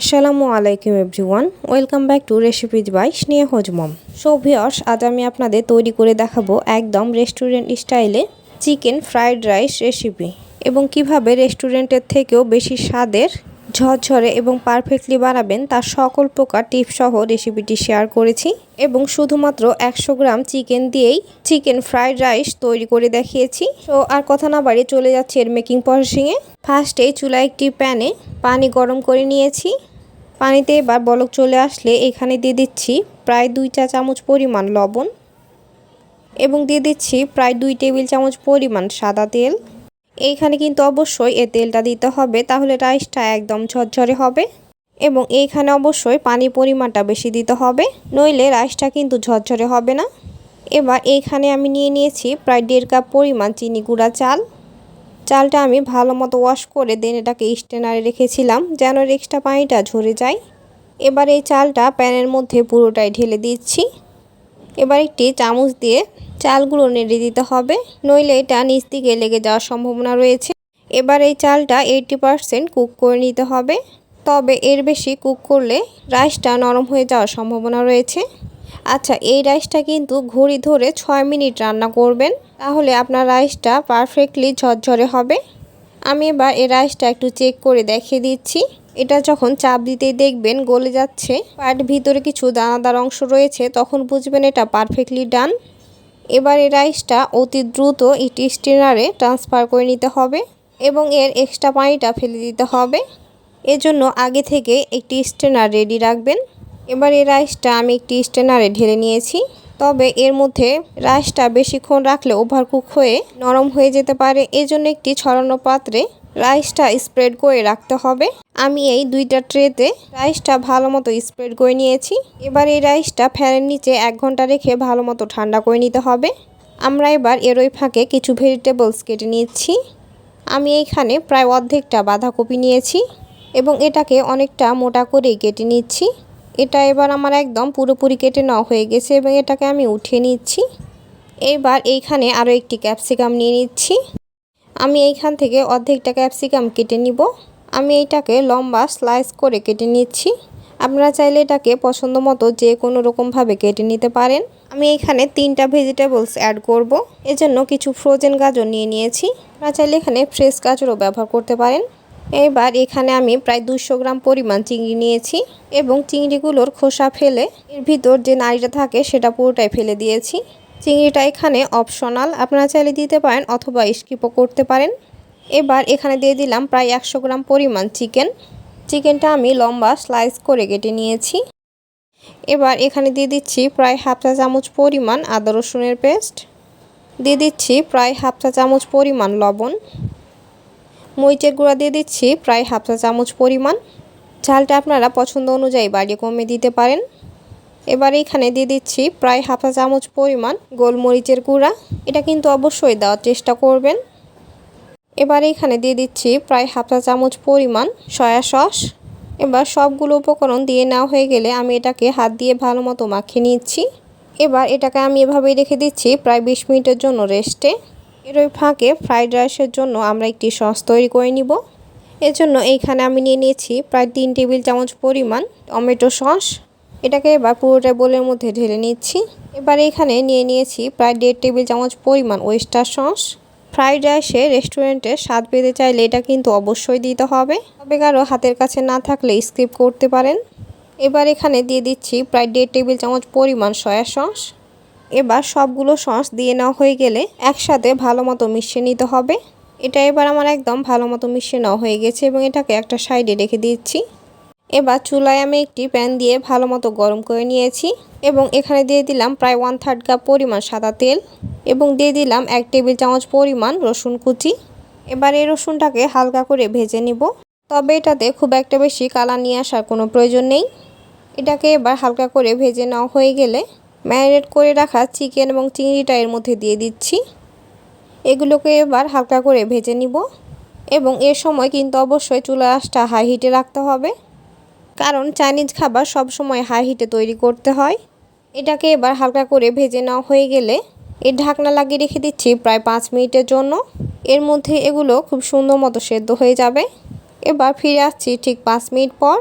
আসসালামু আলাইকুম everyone. Welcome back to recipes by Sneha হজমম। So viewers আজ আমি আপনাদের তৈরি করে দেখাবো একদম রেস্টুরেন্ট স্টাইলে চিকেন ফ্রাইড রাইস রেসিপি এবং কীভাবে রেস্টুরেন্টের থেকেও বেশি স্বাদের ঝরঝরে এবং পারফেক্টলি বানাবেন তার সকল প্রকার টিপস সহ রেসিপিটি শেয়ার করেছি এবং শুধুমাত্র একশো গ্রাম চিকেন দিয়েই চিকেন ফ্রাইড রাইস তৈরি করে দেখিয়েছি। তো আর কথা না বাড়িয়ে চলে যাচ্ছে এর মেকিং প্রসেসিংয়ে ফার্স্টে চুলা একটি প্যানে পানি গরম করে নিয়েছি। পানিতে এবার বলক চলে আসলে এখানে দিয়ে দিচ্ছি প্রায় দুই চা চামচ পরিমাণ লবণ এবং দিয়ে দিচ্ছি প্রায় দুই টেবিল চামচ পরিমাণ সাদা তেল। এইখানে কিন্তু অবশ্যই এ তেলটা দিতে হবে, তাহলে রাইসটা একদম ঝরঝরে হবে এবং এইখানে অবশ্যই পানির পরিমাণটা বেশি দিতে হবে, নইলে রাইসটা কিন্তু ঝরঝরে হবে না। এবার এইখানে আমি নিয়ে নিয়েছি প্রায় দেড় কাপ পরিমাণ চিনি গুঁড়া চাল। চালটা আমি ভালো মতো ওয়াশ করে দেন এটাকে স্টেনারে রেখেছিলাম। যেন এক্সট্রা পানিটা ঝরে যায়। এবার এই চালটা প্যানের মধ্যে পুরোটাই ঢেলে দিচ্ছি। এবার একটি চামচ দিয়ে চালগুলো নেড়ে দিতে হবে। নইলে এটা নিচ দিকে লেগে যাওয়ার সম্ভাবনা রয়েছে। এবার এই চালটা এইটি পারসেন্ট কুক করে নিতে হবে। তবে এর বেশি কুক করলে রাইসটা নরম হয়ে যাওয়ার সম্ভাবনা রয়েছে। আচ্ছা এই রাইসটা কিন্তু ঘড়ি ধরে ছয় মিনিট রান্না করবেন। তাহলে আপনার রাইসটা পারফেক্টলি ঝরঝরে হবে। আমি এবার এই রাইসটা একটু চেক করে দেখিয়ে দিচ্ছি। এটা যখন চাপ দিতেই দেখবেন গলে যাচ্ছে পাট ভিতরে কিছু দানাদার অংশ রয়েছে, তখন বুঝবেন এটা পারফেক্টলি ডান। এবার এই রাইসটা অতি দ্রুত একটি স্টেনারে ট্রান্সফার করে নিতে হবে এবং এর এক্সট্রা পানিটা ফেলে দিতে হবে। এজন্য আগে থেকে একটি স্টেনার রেডি রাখবেন। এবার এই রাইসটা আমি একটি স্টেনারে ঢেলে নিয়েছি। তবে এর মধ্যে রাইসটা বেশিক্ষণ রাখলে ওভারকুক হয়ে নরম হয়ে যেতে পারে। এজন্য একটি ছড়ানো পাত্রে রাইসটা স্প্রেড করে রাখতে হবে। আমি এই দুইটা ট্রেতে রাইসটা ভালো মতো স্প্রেড করে নিয়েছি। এবার এই রাইসটা ফ্যানের নিচে এক ঘণ্টা রেখে ভালো মতো ঠান্ডা করে নিতে হবে। আমরা এবার এর ওই ফাঁকে কিছু ভেজিটেবলস কেটে নিচ্ছি। আমি এইখানে প্রায় অর্ধেকটা বাঁধাকপি নিয়েছি এবং এটাকে অনেকটা মোটা করেই কেটে নিচ্ছি। এটা এবার আমার একদম পুরোপুরি কেটে নেওয়া হয়ে গেছে এবং এটাকে আমি উঠিয়ে নিচ্ছি। এইবার এইখানে আরও একটি ক্যাপসিকাম নিয়ে নিচ্ছি। আমি এইখান থেকে অর্ধেকটা ক্যাপসিকাম কেটে নিব। আমি এইটাকে লম্বা স্লাইস করে কেটে নিচ্ছি। আপনারা চাইলে এটাকে পছন্দ মতো যে কোনো রকমভাবে কেটে নিতে পারেন। আমি এখানে তিনটা ভেজিটেবলস অ্যাড করব। এজন্য কিছু ফ্রোজেন গাজর নিয়ে নিয়েছি। আপনারা চাইলে এখানে ফ্রেশ গাজরও ব্যবহার করতে পারেন। এবার এখানে আমি প্রায় দুশো গ্রাম পরিমাণ চিংড়ি নিয়েছি এবং চিংড়িগুলোর খোসা ফেলে এর ভিতর যে নাড়িটা থাকে সেটা পুরোটাই ফেলে দিয়েছি। চিংড়িটা এখানে অপশনাল আপনারা চাইলে দিতে পারেন অথবা স্কিপও করতে পারেন। এবার এখানে দিয়ে দিলাম প্রায় একশো গ্রাম পরিমাণ চিকেন। চিকেনটা আমি লম্বা স্লাইস করে কেটে নিয়েছি। এবার এখানে দিয়ে দিচ্ছি প্রায় হাফ চা চামচ পরিমাণ আদা রসুনের পেস্ট দিয়ে দিচ্ছি প্রায় হাফ চা চামচ পরিমাণ লবণ। মরিচের গুঁড়া দিয়ে দিচ্ছি, প্রায় হাফ চা চামচ পরিমাণ। ঝালটা আপনারা পছন্দ অনুযায়ী বাড়িয়ে কমে দিতে পারেন। এবার এখানে দিয়ে দিচ্ছি প্রায় হাফ চা চামচ পরিমাণ গোলমরিচের গুঁড়া। এটা কিন্তু অবশ্যই দেওয়ার চেষ্টা করবেন। এবার এখানে দিয়ে দিচ্ছি প্রায় হাফ চা চামচ পরিমাণ সয়া সস। এবার সবগুলো উপকরণ দিয়ে নেওয়া হয়ে গেলে আমি এটাকে হাত দিয়ে ভালো মতো মাখিয়ে নিচ্ছি। এবার এটাকে আমি এভাবেই রেখে দিচ্ছি প্রায় বিশ মিনিটের জন্য রেস্টে। এর ওই ফাঁকে ফ্রাইড রাইসের জন্য আমরা একটি সস তৈরি করে নিব। এর জন্য এইখানে আমি নিয়ে নিয়েছি প্রায় তিন টেবিল চামচ পরিমাণ টমেটো সস। এটাকে এবার পুরোটা বোলের মধ্যে ঢেলে নিচ্ছি। এবার এখানে নিয়ে নিয়েছি প্রায় দেড় টেবিল চামচ পরিমাণ ওয়েস্টার সস। ফ্রাইড রাইসে রেস্টুরেন্টে স্বাদ পেতে চাইলে এটা কিন্তু অবশ্যই দিতে হবে। তবে কারও হাতের কাছে না থাকলে স্কিপ করতে পারেন। এবার এখানে দিয়ে দিচ্ছি প্রায় দেড় টেবিল চামচ পরিমাণ সয়া সস। এবার সবগুলো সস দিয়ে নেওয়া হয়ে গেলে একসাথে ভালো মতো মিশিয়ে নিতে হবে। এটা এবার আমার একদম ভালো মতো মিশিয়ে নেওয়া হয়ে গেছে এবং এটাকে একটা সাইডে রেখে দিচ্ছি। এবার চুলায় আমি একটি প্যান দিয়ে ভালো মতো গরম করে নিয়েছি এবং এখানে দিয়ে দিলাম প্রায় ওয়ান থার্ড কাপ পরিমাণ সাদা তেল এবং দিয়ে দিলাম এক টেবিল চামচ পরিমাণ রসুন কুচি। এবার এই রসুনটাকে হালকা করে ভেজে নিব। তবে এটাতে খুব একটা বেশি কালার নিয়ে আসার কোনো প্রয়োজন নেই। এটাকে এবার হালকা করে ভেজে নেওয়া হয়ে গেলে ম্যারিনেট করে রাখা চিকেন এবং চিংড়িটা এর মধ্যে দিয়ে দিচ্ছি। এগুলোকে এবার হালকা করে ভেজে নিব এবং এর সময় কিন্তু অবশ্যই চুলা আঁচটা হাই হিটে রাখতে হবে। কারণ চাইনিজ খাবার সব সময় হাই হিটে তৈরি করতে হয়। এটাকে এবার হালকা করে ভেজে নেওয়া হয়ে গেলে এর ঢাকনা লাগিয়ে রেখে দিচ্ছি প্রায় পাঁচ মিনিটের জন্য। এর মধ্যে এগুলো খুব সুন্দর মতো সেদ্ধ হয়ে যাবে। এবার ফিরে আসছি ঠিক পাঁচ মিনিট পর।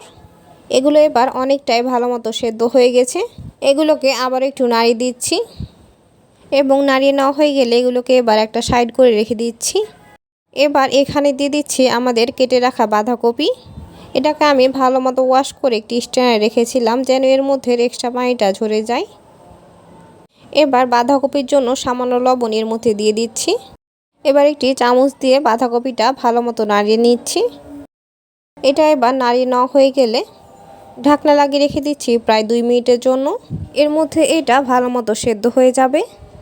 এগুলো এবার অনেকটাই ভালো মতো সেদ্ধ হয়ে গেছে। এগুলোকে আবার একটু নাড়িয়ে দিচ্ছি। এবং নাড়িয়ে নেওয়া হয়ে গেলে এগুলোকে এবার একটা সাইড করে রেখে দিচ্ছি। এবার এখানে দিয়ে দিচ্ছি আমাদের কেটে রাখা বাঁধাকপি। এটাকে আমি ভালো মতো ওয়াশ করে একটি স্ট্যান্ডে রেখেছিলাম যেন এর মধ্যে এক্সট্রা পানিটা ঝরে যায়। এবার বাঁধাকপির জন্য সামান্য লবণ এর মধ্যে দিয়ে দিচ্ছি। এবার একটি চামচ দিয়ে বাঁধাকপিটা ভালো মতো নাড়িয়ে নিচ্ছি। এটা এবার নাড়িয়ে নেওয়া হয়ে গেলে ঢাকনা লাগিয়ে রেখে দিচ্ছি প্রায় দুই মিনিটের জন্য। এর মধ্যে এটা ভালো মতো সেদ্ধ হয়ে যাবে।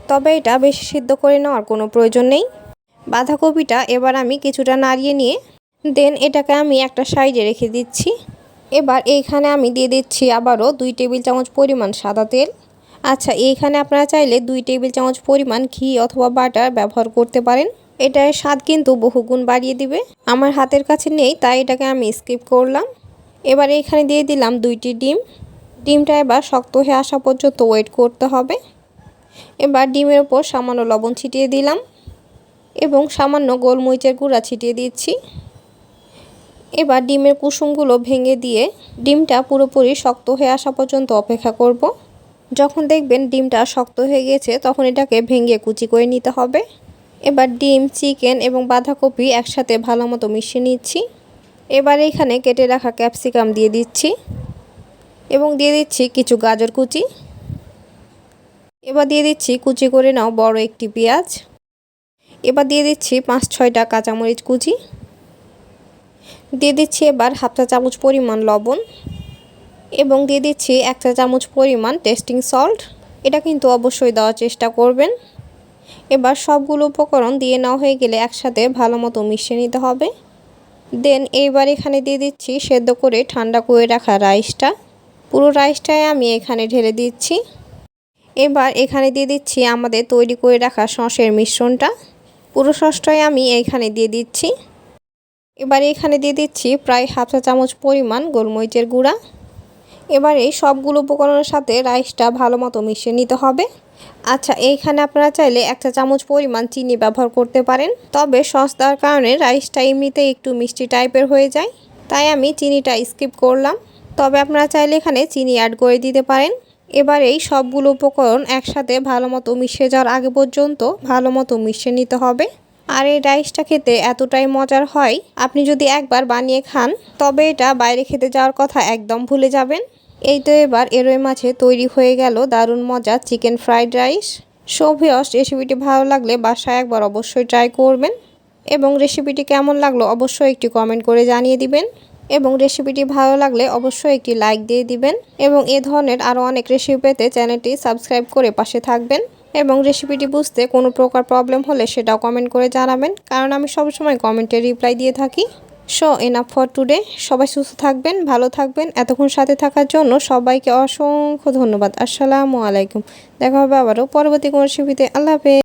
তবে এটা বেশি সিদ্ধ করে নেওয়ার কোনো প্রয়োজন নেই। বাঁধাকপিটা এবার আমি কিছুটা নাড়িয়ে নিয়ে, দেন এটাকে আমি একটা সাইডে রেখে দিচ্ছি। এবার এইখানে আমি দিয়ে দিচ্ছি আবারও দুই টেবিল চামচ পরিমাণ সাদা তেল। আচ্ছা এইখানে আপনারা চাইলে দুই টেবিল চামচ পরিমাণ ঘি অথবা বাটার ব্যবহার করতে পারেন। এটার স্বাদ কিন্তু বহুগুণ বাড়িয়ে দিবে। আমার হাতের কাছে নেই, তাই এটাকে আমি স্কিপ করলাম। এবার এখানে দিয়ে দিলাম দুইটি ডিম। ডিমটা এবার শক্ত হয়ে আসা পর্যন্ত ওয়েট করতে হবে। এবার ডিমের ওপর সামান্য লবণ ছিটিয়ে দিলাম এবং সামান্য গোলমরিচের গুঁড়া ছিটিয়ে দিচ্ছি। এবার ডিমের কুসুমগুলো ভেঙে দিয়ে ডিমটা পুরোপুরি শক্ত হয়ে আসা পর্যন্ত অপেক্ষা করব। যখন দেখবেন ডিমটা শক্ত হয়ে গেছে, তখন এটাকে ভেঙে কুচি করে নিতে হবে। এবার ডিম, চিকেন এবং বাঁধাকপি একসাথে ভালো মতো মিশিয়ে নিচ্ছি। এবার এখানে কেটে রাখা ক্যাপসিকাম দিয়ে দিচ্ছি এবং দিয়ে দিচ্ছি কিছু গাজর কুচি। এবার দিয়ে দিচ্ছি কুচি করে নাও বড় একটি পেঁয়াজ। এবার দিয়ে দিচ্ছি পাঁচ ছয়টা কাঁচামরিচ কুচি। দিয়ে দিচ্ছি এবার হাফ চা চামচ পরিমাণ লবণ এবং দিয়ে দিচ্ছি এক চা চামচ পরিমাণ টেস্টিং সল্ট। এটা কিন্তু অবশ্যই দেওয়ার চেষ্টা করবেন। এবার সবগুলো উপকরণ দিয়ে নেওয়া হয়ে গেলে একসাথে ভালো মতো মিশিয়ে নিতে হবে। দেন এইবার এখানে দিয়ে দিচ্ছি সেদ্ধ করে ঠান্ডা করে রাখা রাইসটা। পুরো রাইসটাই আমি এখানে ঢেলে দিচ্ছি। এবার এখানে দিয়ে দিচ্ছি আমাদের তৈরি করে রাখা সসের মিশ্রণটা। পুরো সসটাই আমি এখানে দিয়ে দিচ্ছি। এবার এখানে দিয়ে দিচ্ছি প্রায় হাফ চা চামচ পরিমাণ গোলমরিচের গুঁড়া। এবার এই সবগুলো উপকরণের সাথে রাইসটা ভালো মতো মিশিয়ে নিতে হবে। আচ্ছা এইখানে আপনারা চাইলে একটা চামচ পরিমাণ চিনি ব্যবহার করতে পারেন, তবে সস্তার কারণে রাইসটা এমনিতে একটু মিষ্টি টাইপের হয়ে যায়, তাই আমি চিনিটা স্কিপ করলাম। তবে আপনারা চাইলে এখানে চিনি অ্যাড করে দিতে পারেন। এবার এই সবগুলো উপকরণ একসাথে ভালো মতো মিশে যাওয়ার আগে পর্যন্ত ভালো মতো মিশিয়ে নিতে হবে। আর এই রাইসটা খেতে এতটাই মজার হয়, আপনি যদি একবার বানিয়ে খান, তবে এটা বাইরে খেতে যাওয়ার কথা একদম ভুলে যাবেন। এই তো এবার এরোই মাছে তৈরি হয়ে গেল দারুণ মজা চিকেন ফ্রাইড রাইস। সভিয়স রেসিপিটি ভালো লাগলে বাসায় একবার অবশ্যই ট্রাই করবেন। এবং রেসিপিটি কেমন লাগল অবশ্যই একটি কমেন্ট করে জানিয়ে দিবেন। এবং রেসিপিটি ভালো লাগলে অবশ্যই একটি লাইক দিয়ে দিবেন। এবং এ ধরনের আরও অনেক রেসিপি পেতে চ্যানেলটি সাবস্ক্রাইব করে পাশে থাকবেন। এবং রেসিপিটি বুঝতে কোনো প্রকার প্রবলেম হলে সেটাও কমেন্ট করে জানাবেন। কারণ আমি সবসময় কমেন্টে রিপ্লাই দিয়ে থাকি। সো এনাফ ফর টুডে সবাই সুস্থ থাকবেন, ভালো থাকবেন। এতক্ষণ সাথে থাকার জন্য সবাইকে অসংখ্য ধন্যবাদ। আসসালামু আলাইকুম। দেখা হবে আবারও পরবর্তী কোনো রেসিপিতে আল্লাহ হাফেজ।